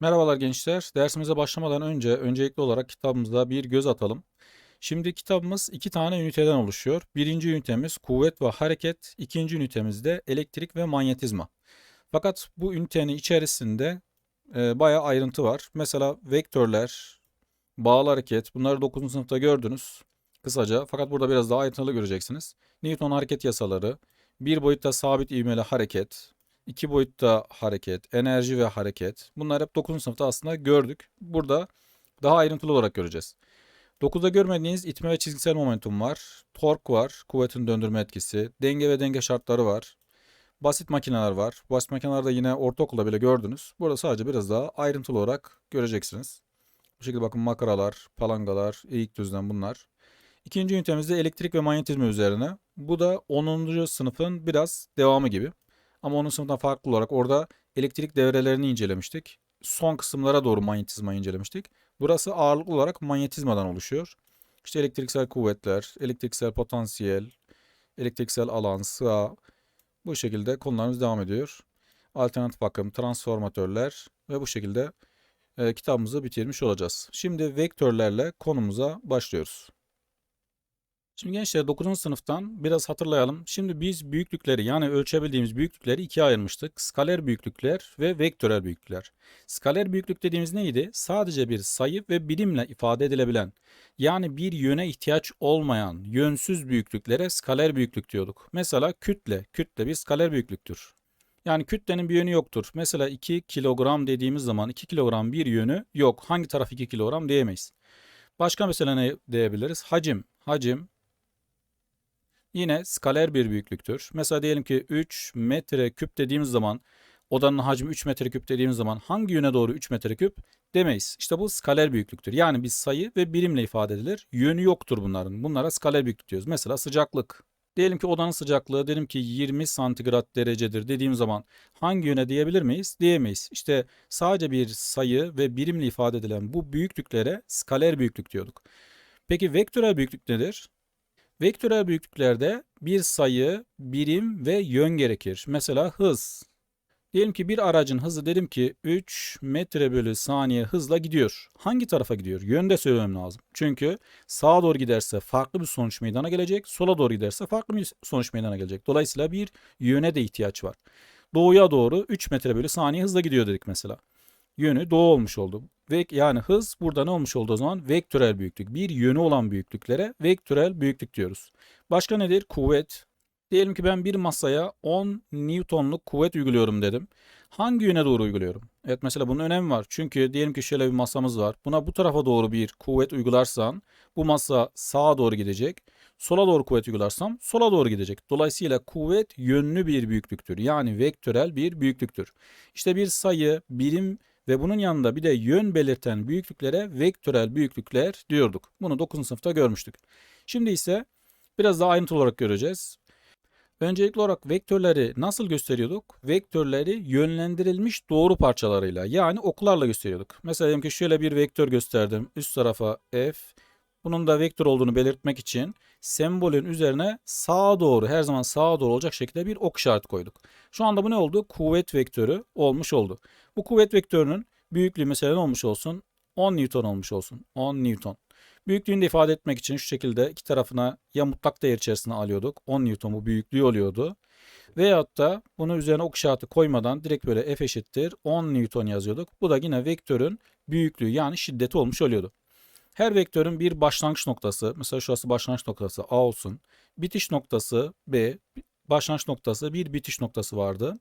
Merhabalar gençler. Dersimize başlamadan önce öncelikli olarak kitabımıza bir göz atalım. Şimdi kitabımız iki tane üniteden oluşuyor. Birinci ünitemiz kuvvet ve hareket, ikinci ünitemiz de elektrik ve manyetizma. Fakat bu ünitenin içerisinde e, bayağı ayrıntı var. Mesela vektörler, bağlı hareket bunları 9. sınıfta gördünüz kısaca. Fakat burada biraz daha ayrıntılı göreceksiniz. Newton hareket yasaları, bir boyutta sabit ivmeli hareket, iki boyutta hareket, enerji ve hareket. Bunlar hep 9. sınıfta aslında gördük. Burada daha ayrıntılı olarak göreceğiz. 9'da görmediğiniz itme ve çizgisel momentum var. Tork var, kuvvetin döndürme etkisi. Denge ve denge şartları var. Basit makineler var. Basit makinelerde yine ortaokulda bile gördünüz. Burada sadece biraz daha ayrıntılı olarak göreceksiniz. Bu şekilde bakın makaralar, palangalar, eğik düzlem bunlar. İkinci ünitemizde elektrik ve manyetizma üzerine. Bu da 10. sınıfın biraz devamı gibi. Ama onun sınıfından farklı olarak orada elektrik devrelerini incelemiştik. Son kısımlara doğru manyetizmayı incelemiştik. Burası ağırlıklı olarak manyetizmadan oluşuyor. İşte elektriksel kuvvetler, elektriksel potansiyel, elektriksel alan, sığa bu şekilde konularımız devam ediyor. Alternatif akım, transformatörler ve bu şekilde e, kitabımızı bitirmiş olacağız. Şimdi vektörlerle konumuza başlıyoruz. Şimdi gençler 9. sınıftan biraz hatırlayalım. Şimdi biz büyüklükleri yani ölçebildiğimiz büyüklükleri ikiye ayırmıştık. Skaler büyüklükler ve vektörel büyüklükler. Skaler büyüklük dediğimiz neydi? Sadece bir sayı ve birimle ifade edilebilen yani bir yöne ihtiyaç olmayan yönsüz büyüklüklere skaler büyüklük diyorduk. Mesela kütle, kütle bir skaler büyüklüktür. Yani kütlenin bir yönü yoktur. Mesela 2 kilogram dediğimiz zaman 2 kilogram bir yönü yok. Hangi taraf 2 kilogram diyemeyiz. Başka mesela ne diyebiliriz? Hacim. Hacim yine skaler bir büyüklüktür. Mesela diyelim ki 3 metre küp dediğimiz zaman odanın hacmi 3 metre küp dediğimiz zaman hangi yöne doğru 3 metre küp demeyiz. İşte bu skaler büyüklüktür. Yani bir sayı ve birimle ifade edilir. Yönü yoktur bunların. Bunlara skaler büyüklük diyoruz. Mesela sıcaklık. Diyelim ki odanın sıcaklığı dedim ki 20 santigrat derecedir dediğim zaman hangi yöne diyebilir miyiz? Diyemeyiz. İşte sadece bir sayı ve birimle ifade edilen bu büyüklüklere skaler büyüklük diyorduk. Peki vektörel büyüklük nedir? Vektörel büyüklüklerde bir sayı, birim ve yön gerekir. Mesela hız. Diyelim ki bir aracın hızı dedim ki 3 metre bölü saniye hızla gidiyor. Hangi tarafa gidiyor? Yönde söylemem lazım. Çünkü sağa doğru giderse farklı bir sonuç meydana gelecek. Sola doğru giderse farklı bir sonuç meydana gelecek. Dolayısıyla bir yöne de ihtiyaç var. Doğuya doğru 3 metre bölü saniye hızla gidiyor dedik mesela. Yönü doğu olmuş oldu. Ve yani hız burada ne olmuş oldu o zaman? Vektörel büyüklük. Bir yönü olan büyüklüklere vektörel büyüklük diyoruz. Başka nedir? Kuvvet. Diyelim ki ben bir masaya 10 Newton'luk kuvvet uyguluyorum dedim. Hangi yöne doğru uyguluyorum? Evet mesela bunun önemi var. Çünkü diyelim ki şöyle bir masamız var. Buna bu tarafa doğru bir kuvvet uygularsan bu masa sağa doğru gidecek. Sola doğru kuvvet uygularsam sola doğru gidecek. Dolayısıyla kuvvet yönlü bir büyüklüktür. Yani vektörel bir büyüklüktür. İşte bir sayı, birim ve bunun yanında bir de yön belirten büyüklüklere vektörel büyüklükler diyorduk. Bunu 9. sınıfta görmüştük. Şimdi ise biraz daha ayrıntılı olarak göreceğiz. Öncelikli olarak vektörleri nasıl gösteriyorduk? Vektörleri yönlendirilmiş doğru parçalarıyla yani oklarla gösteriyorduk. Mesela diyelim ki şöyle bir vektör gösterdim. Üst tarafa f. Bunun da vektör olduğunu belirtmek için sembolün üzerine sağa doğru her zaman sağa doğru olacak şekilde bir ok işareti koyduk. Şu anda bu ne oldu? Kuvvet vektörü olmuş oldu. Bu kuvvet vektörünün büyüklüğü mesela ne olmuş olsun? 10 Newton olmuş olsun. 10 Newton. Büyüklüğünü de ifade etmek için şu şekilde iki tarafına ya mutlak değer içerisine alıyorduk. 10 Newton bu büyüklüğü oluyordu. Veyahut da bunu üzerine ok işareti koymadan direkt böyle F eşittir 10 Newton yazıyorduk. Bu da yine vektörün büyüklüğü yani şiddeti olmuş oluyordu. Her vektörün bir başlangıç noktası, mesela şurası başlangıç noktası A olsun. Bitiş noktası B, başlangıç noktası, bir bitiş noktası vardı.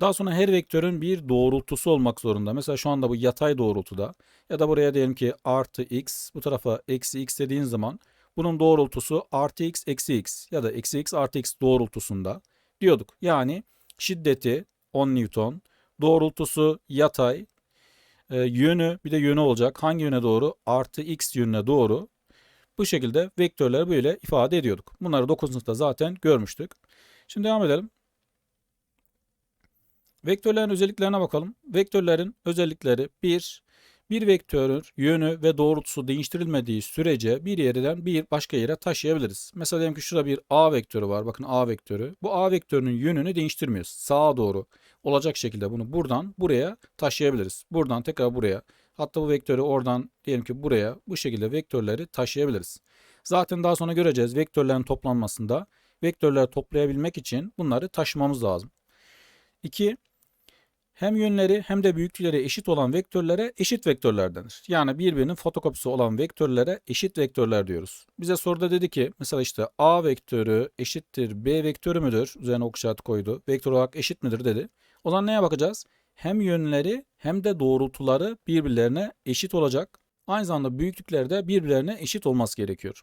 Daha sonra her vektörün bir doğrultusu olmak zorunda. Mesela şu anda bu yatay doğrultuda ya da buraya diyelim ki artı x, bu tarafa eksi x dediğin zaman bunun doğrultusu artı x eksi x ya da eksi x artı x doğrultusunda diyorduk. Yani şiddeti 10 Newton, doğrultusu yatay, e, yönü bir de yönü olacak. Hangi yöne doğru? Artı x yönüne doğru. Bu şekilde vektörleri böyle ifade ediyorduk. Bunları 9. sınıfta zaten görmüştük. Şimdi devam edelim. Vektörlerin özelliklerine bakalım. Vektörlerin özellikleri 1. Bir vektörün yönü ve doğrultusu değiştirilmediği sürece bir yerden bir başka yere taşıyabiliriz. Mesela diyelim ki şurada bir A vektörü var. Bakın A vektörü. Bu A vektörünün yönünü değiştirmiyoruz. Sağa doğru. Olacak şekilde bunu buradan buraya taşıyabiliriz. Buradan tekrar buraya. Hatta bu vektörü oradan diyelim ki buraya bu şekilde vektörleri taşıyabiliriz. Zaten daha sonra göreceğiz vektörlerin toplanmasında vektörleri toplayabilmek için bunları taşımamız lazım. 2. Hem yönleri hem de büyüklükleri eşit olan vektörlere eşit vektörler denir. Yani birbirinin fotokopisi olan vektörlere eşit vektörler diyoruz. Bize soruda dedi ki mesela işte A vektörü eşittir B vektörü müdür? Üzerine ok işareti koydu. Vektör olarak eşit midir dedi. O zaman neye bakacağız? Hem yönleri hem de doğrultuları birbirlerine eşit olacak. Aynı zamanda büyüklükleri de birbirlerine eşit olması gerekiyor.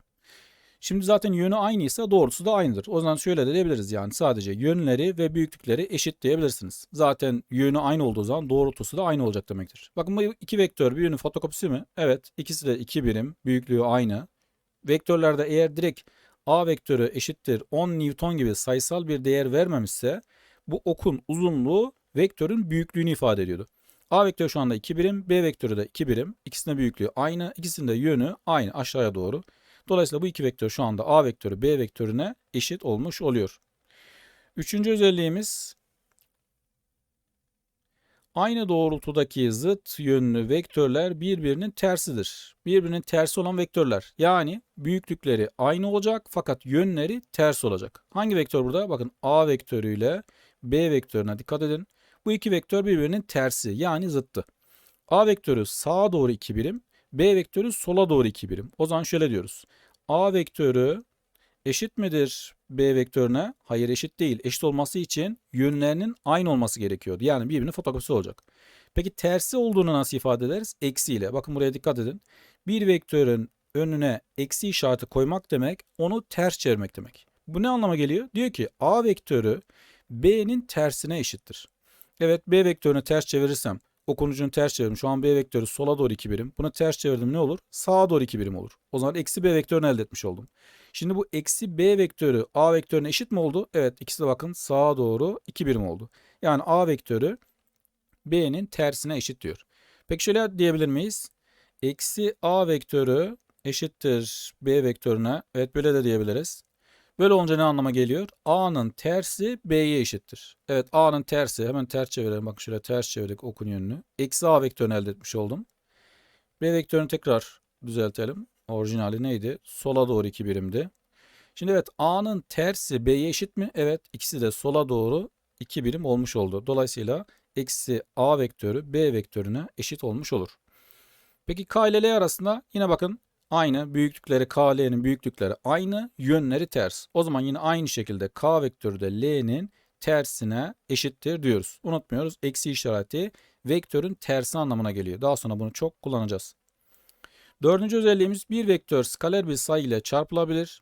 Şimdi zaten yönü aynıysa doğrusu da aynıdır. O zaman şöyle de diyebiliriz yani sadece yönleri ve büyüklükleri eşit diyebilirsiniz. Zaten yönü aynı olduğu zaman doğrultusu da aynı olacak demektir. Bakın bu iki vektör birbirinin fotokopisi mi? Evet ikisi de iki birim büyüklüğü aynı. Vektörlerde eğer direkt A vektörü eşittir 10 Newton gibi sayısal bir değer vermemişse bu okun uzunluğu vektörün büyüklüğünü ifade ediyordu. A vektörü şu anda 2 birim, B vektörü de 2 birim. İkisinin büyüklüğü aynı, ikisinin de yönü aynı aşağıya doğru. Dolayısıyla bu iki vektör şu anda A vektörü B vektörüne eşit olmuş oluyor. Üçüncü özelliğimiz aynı doğrultudaki zıt yönlü vektörler birbirinin tersidir. Birbirinin tersi olan vektörler. Yani büyüklükleri aynı olacak fakat yönleri ters olacak. Hangi vektör burada? Bakın A vektörüyle B vektörüne dikkat edin. Bu iki vektör birbirinin tersi yani zıttı. A vektörü sağa doğru 2 birim, B vektörü sola doğru 2 birim. O zaman şöyle diyoruz. A vektörü eşit midir B vektörüne? Hayır eşit değil. Eşit olması için yönlerinin aynı olması gerekiyordu. Yani birbirinin fotokopisi olacak. Peki tersi olduğunu nasıl ifade ederiz? Eksiyle. Bakın buraya dikkat edin. Bir vektörün önüne eksi işareti koymak demek onu ters çevirmek demek. Bu ne anlama geliyor? Diyor ki A vektörü B'nin tersine eşittir. Evet B vektörünü ters çevirirsem okunucunu ters çevirdim. Şu an B vektörü sola doğru 2 birim. Bunu ters çevirdim ne olur? Sağa doğru 2 birim olur. O zaman eksi B vektörünü elde etmiş oldum. Şimdi bu eksi B vektörü A vektörüne eşit mi oldu? Evet ikisi de bakın sağa doğru 2 birim oldu. Yani A vektörü B'nin tersine eşit diyor. Peki şöyle diyebilir miyiz? Eksi A vektörü eşittir B vektörüne. Evet böyle de diyebiliriz. Böyle olunca ne anlama geliyor? A'nın tersi B'ye eşittir. Evet A'nın tersi hemen ters çevirelim. Bak şöyle ters çevirdik okun yönünü. Eksi A vektörünü elde etmiş oldum. B vektörünü tekrar düzeltelim. Orijinali neydi? Sola doğru 2 birimdi. Şimdi evet A'nın tersi B'ye eşit mi? Evet ikisi de sola doğru 2 birim olmuş oldu. Dolayısıyla eksi A vektörü B vektörüne eşit olmuş olur. Peki K ile L arasında yine bakın Aynı büyüklükleri K, L'nin büyüklükleri aynı, yönleri ters. O zaman yine aynı şekilde K vektörü de L'nin tersine eşittir diyoruz. Unutmuyoruz. Eksi işareti vektörün tersi anlamına geliyor. Daha sonra bunu çok kullanacağız. Dördüncü özelliğimiz bir vektör skaler bir sayı ile çarpılabilir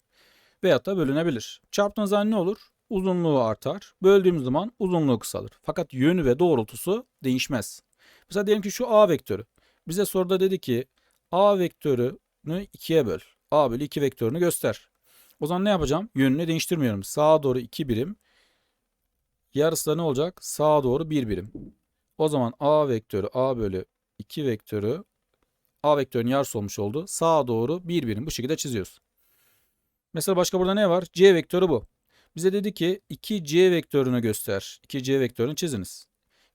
veyahut da bölünebilir. Çarptığınız zaman ne olur? Uzunluğu artar. Böldüğümüz zaman uzunluğu kısalır. Fakat yönü ve doğrultusu değişmez. Mesela diyelim ki şu A vektörü. Bize soruda dedi ki A vektörü 2'ye böl. A bölü 2 vektörünü göster. O zaman ne yapacağım? Yönünü değiştirmiyorum. Sağa doğru 2 birim. Yarısı da ne olacak? Sağa doğru 1 birim. O zaman A vektörü A bölü 2 vektörü A vektörünün yarısı olmuş oldu. Sağa doğru 1 birim. Bu şekilde çiziyoruz. Mesela başka burada ne var? C vektörü bu. Bize dedi ki 2C vektörünü göster. 2C vektörünü çiziniz.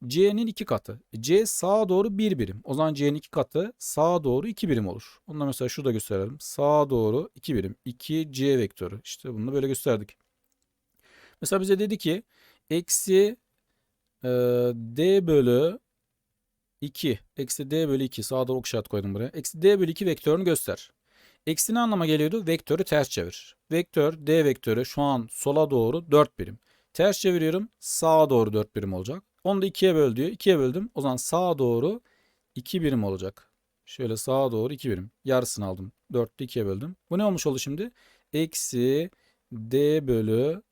C'nin iki katı. C sağa doğru bir birim. O zaman C'nin iki katı sağa doğru iki birim olur. Onu da mesela şurada gösterelim. Sağa doğru iki birim. 2C vektörü. İşte bunu böyle gösterdik. Mesela bize dedi ki eksi e, D bölü 2. Eksi D bölü 2. Sağa doğru ok işaret koydum buraya. Eksi D bölü 2 vektörünü göster. Eksi ne anlama geliyordu? Vektörü ters çevir. Vektör D vektörü şu an sola doğru 4 birim. Ters çeviriyorum. Sağa doğru 4 birim olacak. Onu da 2'ye böl diyor. 2'ye böldüm. O zaman sağa doğru 2 birim olacak. Şöyle sağa doğru 2 birim. Yarısını aldım. 4'te 2'ye böldüm. Bu ne olmuş oldu şimdi? Eksi d bölü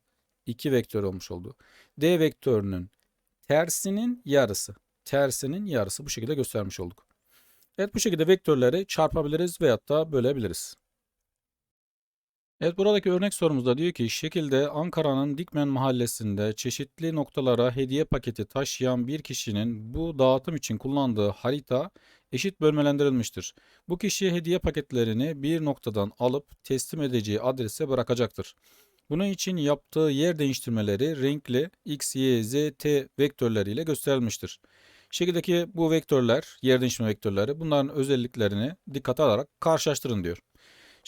2 vektör olmuş oldu. d vektörünün tersinin yarısı. Tersinin yarısı. Bu şekilde göstermiş olduk. Evet bu şekilde vektörleri çarpabiliriz veyahut da bölebiliriz. Evet buradaki örnek sorumuzda diyor ki şekilde Ankara'nın Dikmen mahallesinde çeşitli noktalara hediye paketi taşıyan bir kişinin bu dağıtım için kullandığı harita eşit bölmelendirilmiştir. Bu kişi hediye paketlerini bir noktadan alıp teslim edeceği adrese bırakacaktır. Bunun için yaptığı yer değiştirmeleri renkli x, y, z, t vektörleriyle gösterilmiştir. Şekildeki bu vektörler, yer değiştirme vektörleri bunların özelliklerini dikkate alarak karşılaştırın diyor.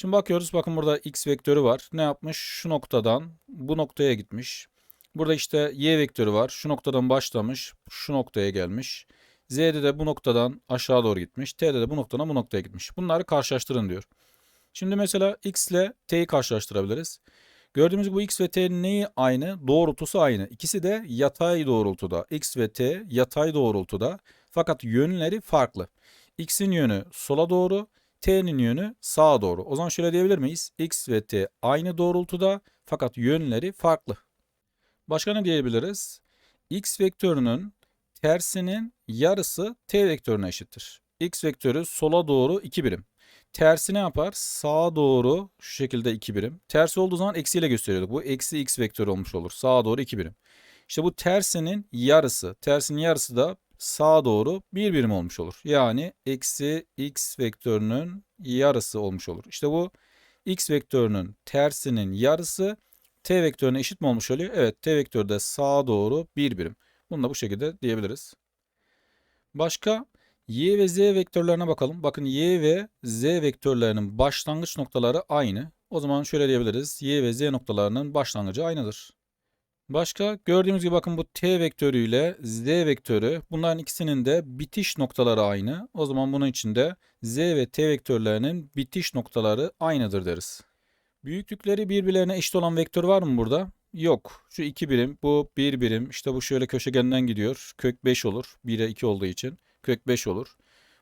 Şimdi bakıyoruz bakın burada x vektörü var. Ne yapmış? Şu noktadan bu noktaya gitmiş. Burada işte y vektörü var. Şu noktadan başlamış. Şu noktaya gelmiş. Z'de de bu noktadan aşağı doğru gitmiş. T'de de bu noktadan bu noktaya gitmiş. Bunları karşılaştırın diyor. Şimdi mesela x ile t'yi karşılaştırabiliriz. Gördüğümüz bu x ve t neyi aynı? Doğrultusu aynı. İkisi de yatay doğrultuda. x ve t yatay doğrultuda. Fakat yönleri farklı. x'in yönü sola doğru, t'nin yönü sağa doğru. O zaman şöyle diyebilir miyiz? x ve t aynı doğrultuda fakat yönleri farklı. Başka ne diyebiliriz? x vektörünün tersinin yarısı t vektörüne eşittir. x vektörü sola doğru 2 birim. Tersi ne yapar? Sağa doğru şu şekilde 2 birim. Tersi olduğu zaman eksiyle gösteriyorduk. Bu eksi x vektörü olmuş olur. Sağa doğru 2 birim. İşte bu tersinin yarısı. Tersinin yarısı da sağa doğru 1 birim olmuş olur. Yani eksi x vektörünün yarısı olmuş olur. İşte bu x vektörünün tersinin yarısı t vektörüne eşit mi olmuş oluyor? Evet t vektörü de sağa doğru 1 birim. Bunu da bu şekilde diyebiliriz. Başka y ve z vektörlerine bakalım. Bakın y ve z vektörlerinin başlangıç noktaları aynı. O zaman şöyle diyebiliriz. y ve z noktalarının başlangıcı aynıdır. Başka gördüğümüz gibi bakın bu t vektörü ile z vektörü bunların ikisinin de bitiş noktaları aynı. O zaman bunun içinde z ve t vektörlerinin bitiş noktaları aynıdır deriz. Büyüklükleri birbirlerine eşit olan vektör var mı burada? Yok. Şu 2 birim, bu 1 birim. İşte bu şöyle köşegenden gidiyor. Kök 5 olur. 1'e 2 olduğu için. Kök 5 olur.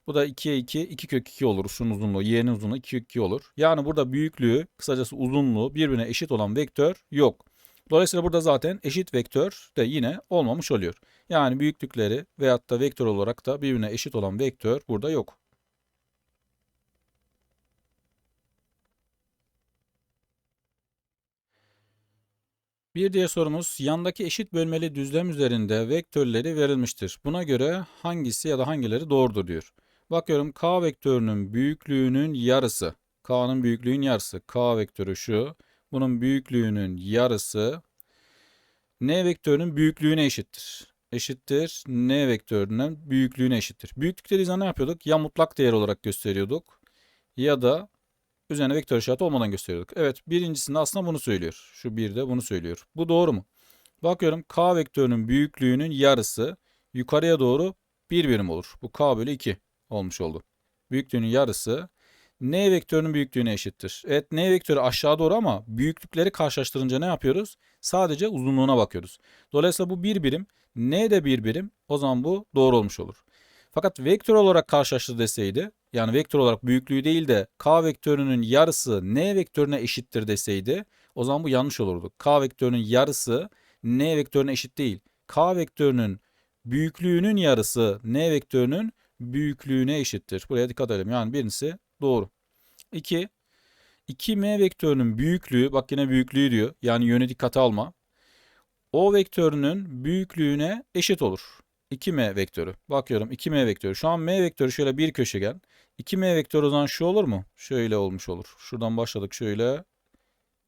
Bu da 2'ye 2, 2 kök 2 olur. Şunun uzunluğu, y'nin uzunluğu 2 kök 2 olur. Yani burada büyüklüğü, kısacası uzunluğu birbirine eşit olan vektör yok. Dolayısıyla burada zaten eşit vektör de yine olmamış oluyor. Yani büyüklükleri veyahut da vektör olarak da birbirine eşit olan vektör burada yok. Bir diğer sorumuz yandaki eşit bölmeli düzlem üzerinde vektörleri verilmiştir. Buna göre hangisi ya da hangileri doğrudur diyor. Bakıyorum k vektörünün büyüklüğünün yarısı. k'nın büyüklüğünün yarısı. k vektörü şu. Bunun büyüklüğünün yarısı n vektörünün büyüklüğüne eşittir. Eşittir n vektörünün büyüklüğüne eşittir. Büyüklük dediği zaman ne yapıyorduk? Ya mutlak değer olarak gösteriyorduk ya da üzerine vektör işareti olmadan gösteriyorduk. Evet birincisinde aslında bunu söylüyor. Şu bir de bunu söylüyor. Bu doğru mu? Bakıyorum k vektörünün büyüklüğünün yarısı yukarıya doğru 1 birim olur. Bu k bölü 2 olmuş oldu. Büyüklüğünün yarısı n vektörünün büyüklüğüne eşittir. Evet n vektörü aşağı doğru ama büyüklükleri karşılaştırınca ne yapıyoruz? Sadece uzunluğuna bakıyoruz. Dolayısıyla bu 1 birim, n de 1 birim. O zaman bu doğru olmuş olur. Fakat vektör olarak karşılaştır deseydi, yani vektör olarak büyüklüğü değil de k vektörünün yarısı n vektörüne eşittir deseydi, o zaman bu yanlış olurdu. k vektörünün yarısı n vektörüne eşit değil. k vektörünün büyüklüğünün yarısı n vektörünün büyüklüğüne eşittir. Buraya dikkat edelim. Yani birincisi doğru. 2. 2m vektörünün büyüklüğü, bak yine büyüklüğü diyor. Yani yönü dikkate alma. O vektörünün büyüklüğüne eşit olur. 2m vektörü. Bakıyorum 2m vektörü. Şu an m vektörü şöyle bir köşegen. 2m vektörü o zaman şu olur mu? Şöyle olmuş olur. Şuradan başladık şöyle.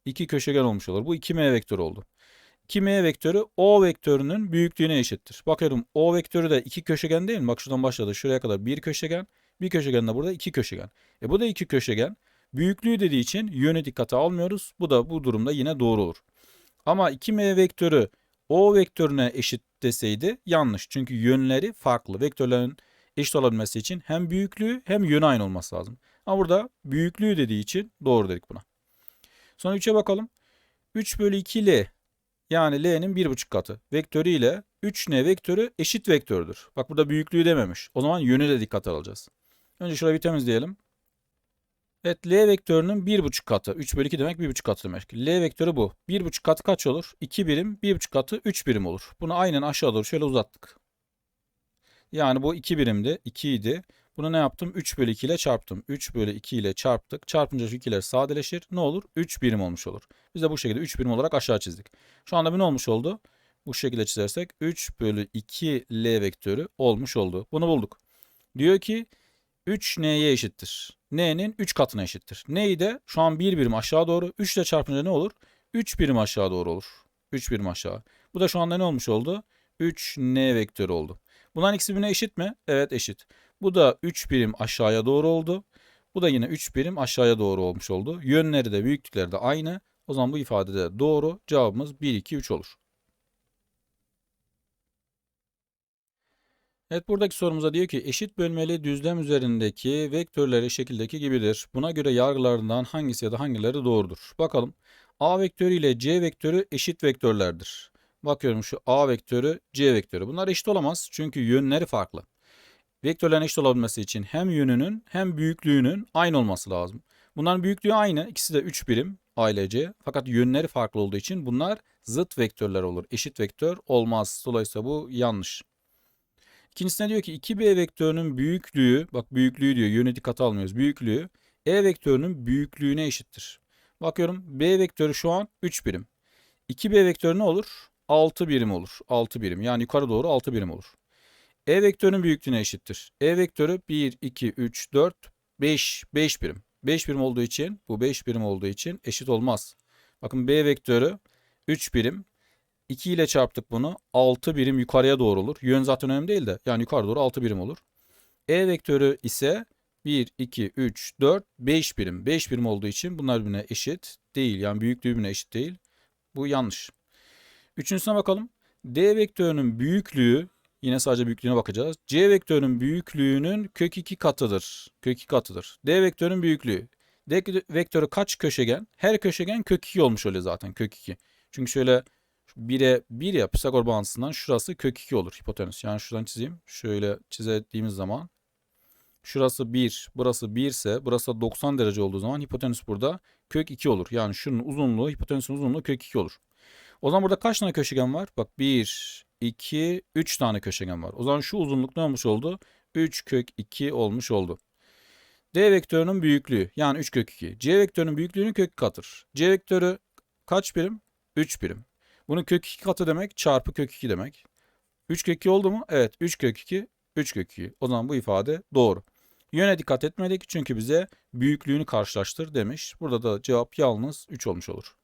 2 köşegen olmuş olur. Bu 2m vektörü oldu. 2m vektörü o vektörünün büyüklüğüne eşittir. Bakıyorum o vektörü de 2 köşegen değil mi? Bak şuradan başladı. Şuraya kadar bir köşegen. Bir köşegen de burada 2 köşegen. E bu da 2 köşegen. Büyüklüğü dediği için yönü dikkate almıyoruz. Bu da bu durumda yine doğru olur. Ama 2m vektörü o vektörüne eşit deseydi yanlış. Çünkü yönleri farklı. Vektörlerin eşit olabilmesi için hem büyüklüğü hem yönü aynı olması lazım. Ama burada büyüklüğü dediği için doğru dedik buna. Sonra 3'e bakalım. 3 bölü 2 L yani L'nin 1,5 katı vektörü ile 3N vektörü eşit vektördür. Bak burada büyüklüğü dememiş. O zaman yönü de dikkate alacağız. Önce şurayı bir temizleyelim. Evet L vektörünün 1,5 katı. 3 bölü 2 demek 1,5 katı demek. L vektörü bu. 1,5 katı kaç olur? 2 birim. 1,5 katı 3 birim olur. Bunu aynen aşağı doğru şöyle uzattık. Yani bu 2 birimdi. 2 idi. Bunu ne yaptım? 3 bölü 2 ile çarptım. 3 bölü 2 ile çarptık. Çarpınca şu ikiler sadeleşir. Ne olur? 3 birim olmuş olur. Biz de bu şekilde 3 birim olarak aşağı çizdik. Şu anda bir ne olmuş oldu? Bu şekilde çizersek 3 bölü 2 L vektörü olmuş oldu. Bunu bulduk. Diyor ki 3 n'ye eşittir. N'nin 3 katına eşittir. N'yi de şu an 1 birim aşağı doğru 3 ile çarpınca ne olur? 3 birim aşağı doğru olur. 3 birim aşağı. Bu da şu anda ne olmuş oldu? 3n vektörü oldu. Bunların ikisi birbirine eşit mi? Evet eşit. Bu da 3 birim aşağıya doğru oldu. Bu da yine 3 birim aşağıya doğru olmuş oldu. Yönleri de büyüklükleri de aynı. O zaman bu ifade de doğru. Cevabımız 1, 2, 3 olur. Evet buradaki sorumuza diyor ki eşit bölmeli düzlem üzerindeki vektörleri şekildeki gibidir. Buna göre yargılarından hangisi ya da hangileri doğrudur? Bakalım. A vektörü ile C vektörü eşit vektörlerdir. Bakıyorum şu A vektörü, C vektörü. Bunlar eşit olamaz çünkü yönleri farklı. Vektörlerin eşit olabilmesi için hem yönünün hem büyüklüğünün aynı olması lazım. Bunların büyüklüğü aynı. İkisi de 3 birim A ile C. Fakat yönleri farklı olduğu için bunlar zıt vektörler olur. Eşit vektör olmaz. Dolayısıyla bu yanlış. İkincisine diyor ki 2B vektörünün büyüklüğü, bak büyüklüğü diyor, yönü dikkate almıyoruz. Büyüklüğü E vektörünün büyüklüğüne eşittir. Bakıyorum B vektörü şu an 3 birim. 2B vektörü ne olur? 6 birim olur. 6 birim. Yani yukarı doğru 6 birim olur. E vektörünün büyüklüğüne eşittir. E vektörü 1, 2, 3, 4, 5, 5 birim. 5 birim olduğu için, bu 5 birim olduğu için eşit olmaz. Bakın B vektörü 3 birim. 2 ile çarptık bunu. 6 birim yukarıya doğru olur. Yön zaten önemli değil de. Yani yukarı doğru 6 birim olur. E vektörü ise 1, 2, 3, 4, 5 birim. 5 birim olduğu için bunlar birbirine eşit değil. Yani büyüklüğü birbirine eşit değil. Bu yanlış. Üçüncüsüne bakalım. D vektörünün büyüklüğü yine sadece büyüklüğüne bakacağız. C vektörünün büyüklüğünün kök 2 katıdır. Kök 2 katıdır. D vektörünün büyüklüğü. D vektörü kaç köşegen? Her köşegen kök 2 olmuş öyle zaten kök 2. Çünkü şöyle 1'e 1 ya Pisagor bağıntısından şurası kök 2 olur hipotenüs. Yani şuradan çizeyim. Şöyle çizdiğimiz zaman şurası 1, burası 1 ise burası 90 derece olduğu zaman hipotenüs burada kök 2 olur. Yani şunun uzunluğu hipotenüsün uzunluğu kök 2 olur. O zaman burada kaç tane köşegen var? Bak 1, 2, 3 tane köşegen var. O zaman şu uzunluk ne olmuş oldu? 3 kök 2 olmuş oldu. D vektörünün büyüklüğü yani 3 kök 2. C vektörünün büyüklüğünün kök katır. C vektörü kaç birim? 3 birim. Bunun kök 2 katı demek çarpı kök 2 demek. 3 kök 2 oldu mu? Evet 3 kök 2 3 kök 2. O zaman bu ifade doğru. Yöne dikkat etmedik çünkü bize büyüklüğünü karşılaştır demiş. Burada da cevap yalnız 3 olmuş olur.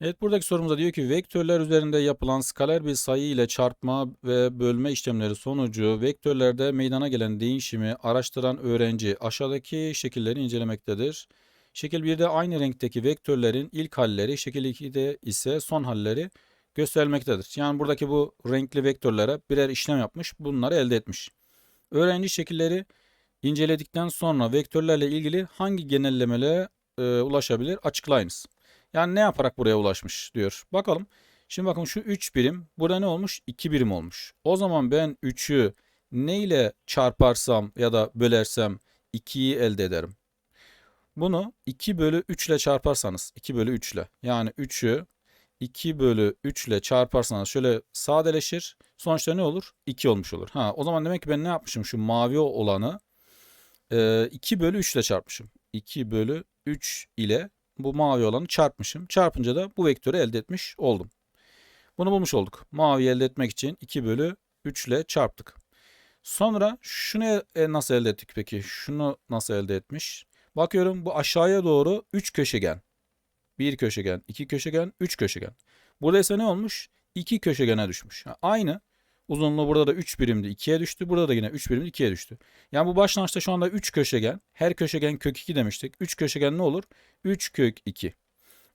Evet buradaki sorumuza diyor ki vektörler üzerinde yapılan skaler bir sayı ile çarpma ve bölme işlemleri sonucu vektörlerde meydana gelen değişimi araştıran öğrenci aşağıdaki şekilleri incelemektedir. Şekil 1'de aynı renkteki vektörlerin ilk halleri, şekil 2'de ise son halleri gösterilmektedir. Yani buradaki bu renkli vektörlere birer işlem yapmış, bunları elde etmiş. Öğrenci şekilleri inceledikten sonra vektörlerle ilgili hangi genellemelere e, ulaşabilir açıklayınız. Yani ne yaparak buraya ulaşmış diyor. Bakalım. Şimdi bakın şu 3 birim. Burada ne olmuş? 2 birim olmuş. O zaman ben 3'ü ne ile çarparsam ya da bölersem 2'yi elde ederim. Bunu 2 bölü 3 ile çarparsanız 2 bölü 3 ile yani 3'ü 2 bölü 3 ile çarparsanız şöyle sadeleşir. Sonuçta ne olur? 2 olmuş olur. Ha, o zaman demek ki ben ne yapmışım? Şu mavi olanı 2 bölü 3 ile çarpmışım. 2 bölü 3 ile bu mavi olanı çarpmışım. Çarpınca da bu vektörü elde etmiş oldum. Bunu bulmuş olduk. Mavi elde etmek için 2 bölü 3 ile çarptık. Sonra şunu e, nasıl elde ettik peki? Şunu nasıl elde etmiş? Bakıyorum bu aşağıya doğru 3 köşegen. 1 köşegen, 2 köşegen, 3 köşegen. Burada ise ne olmuş? 2 köşegene düşmüş. Yani aynı. Uzunluğu burada da 3 birimdi 2'ye düştü. Burada da yine 3 birimdi 2'ye düştü. Yani bu başlangıçta şu anda 3 köşegen. Her köşegen kök 2 demiştik. 3 köşegen ne olur? 3 kök 2.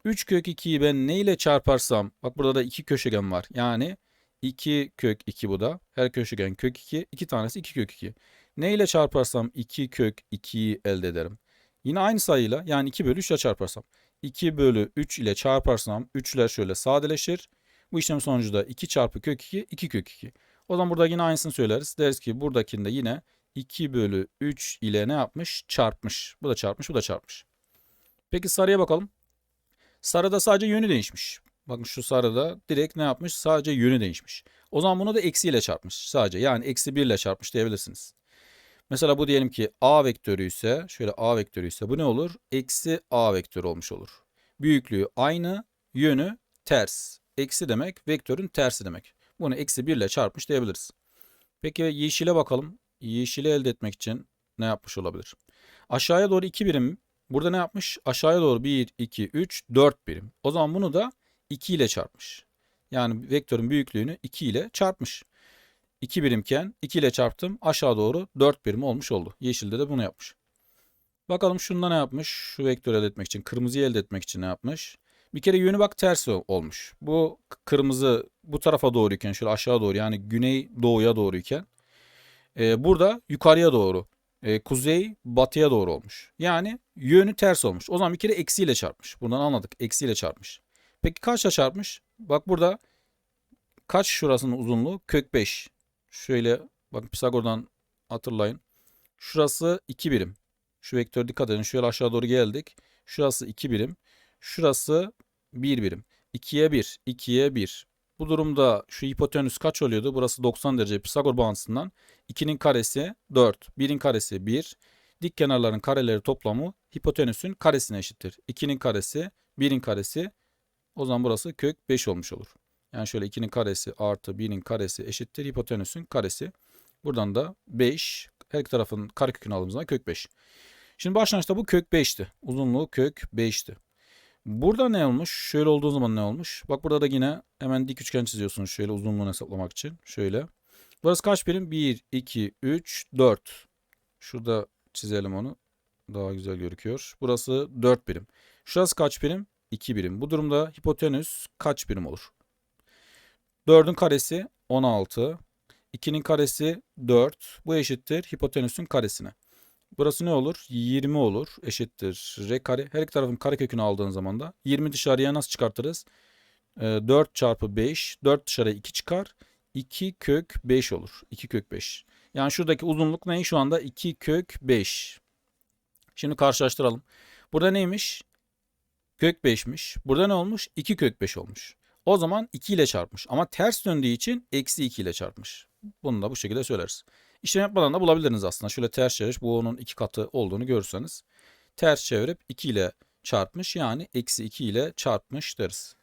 3 kök 2'yi ben ne ile çarparsam bak burada da 2 köşegen var. Yani 2 kök 2 bu da. Her köşegen kök 2. 2 tanesi 2 kök 2. Ne ile çarparsam 2 kök 2'yi elde ederim. Yine aynı sayıyla yani 2 bölü 3 ile çarparsam. 2 bölü 3 ile çarparsam 3'ler şöyle sadeleşir. Bu işlem sonucu da 2 çarpı kök 2 2 kök 2. O zaman burada yine aynısını söyleriz. Deriz ki buradakinde yine 2 bölü 3 ile ne yapmış? Çarpmış. Bu da çarpmış bu da çarpmış. Peki sarıya bakalım. Sarıda sadece yönü değişmiş. Bakın şu sarıda direkt ne yapmış? Sadece yönü değişmiş. O zaman bunu da eksiyle çarpmış sadece. Yani eksi 1 ile çarpmış diyebilirsiniz. Mesela bu diyelim ki a vektörü ise şöyle a vektörü ise bu ne olur? Eksi a vektörü olmuş olur. Büyüklüğü aynı, yönü ters. Eksi demek vektörün tersi demek. Bunu eksi 1 ile çarpmış diyebiliriz. Peki yeşile bakalım. Yeşili elde etmek için ne yapmış olabilir? Aşağıya doğru 2 birim Burada ne yapmış? Aşağıya doğru 1, 2, 3, 4 birim. O zaman bunu da 2 ile çarpmış. Yani vektörün büyüklüğünü 2 ile çarpmış. 2 birimken 2 ile çarptım. Aşağı doğru 4 birim olmuş oldu. Yeşilde de bunu yapmış. Bakalım şunda ne yapmış? Şu vektörü elde etmek için, kırmızıyı elde etmek için ne yapmış? Bir kere yönü bak ters olmuş. Bu kırmızı bu tarafa doğruyken şöyle aşağı doğru yani güney doğuya doğruyken e, burada yukarıya doğru e, kuzey batıya doğru olmuş. Yani yönü ters olmuş. O zaman bir kere eksiyle çarpmış. Buradan anladık. Eksiyle çarpmış. Peki kaçla çarpmış? Bak burada kaç şurasının uzunluğu? Kök 5. Şöyle bak Pisagor'dan hatırlayın. Şurası 2 birim. Şu vektör dikkat edin. Şöyle aşağı doğru geldik. Şurası 2 birim. Şurası 1 birim. 2'ye 1. 2'ye 1. Bu durumda şu hipotenüs kaç oluyordu? Burası 90 derece Pisagor bağıntısından. 2'nin karesi 4. 1'in karesi 1. Dik kenarların kareleri toplamı hipotenüsün karesine eşittir. 2'nin karesi 1'in karesi o zaman burası kök 5 olmuş olur. Yani şöyle 2'nin karesi artı 1'in karesi eşittir hipotenüsün karesi. Buradan da 5 her iki tarafın karekökünü aldığımızda kök 5. Şimdi başlangıçta bu kök 5'ti. Uzunluğu kök 5'ti. Burada ne olmuş? Şöyle olduğu zaman ne olmuş? Bak burada da yine hemen dik üçgen çiziyorsunuz şöyle uzunluğunu hesaplamak için. Şöyle. Burası kaç birim? 1, 2, 3, 4. Şurada çizelim onu. Daha güzel gözüküyor. Burası 4 birim. Şurası kaç birim? 2 birim. Bu durumda hipotenüs kaç birim olur? 4'ün karesi 16. 2'nin karesi 4. Bu eşittir hipotenüsün karesine. Burası ne olur? 20 olur. Eşittir r kare. Her iki tarafın karekökünü aldığın zaman da 20 dışarıya nasıl çıkartırız? Ee, 4 çarpı 5. 4 dışarıya 2 çıkar. 2 kök 5 olur. 2 kök 5. Yani şuradaki uzunluk ne? Şu anda 2 kök 5. Şimdi karşılaştıralım. Burada neymiş? Kök 5'miş. Burada ne olmuş? 2 kök 5 olmuş. O zaman 2 ile çarpmış. Ama ters döndüğü için eksi 2 ile çarpmış. Bunu da bu şekilde söyleriz. İşlem yapmadan da bulabilirsiniz aslında. Şöyle ters çeviriş bu onun iki katı olduğunu görürseniz. Ters çevirip 2 ile çarpmış yani eksi 2 ile çarpmış deriz.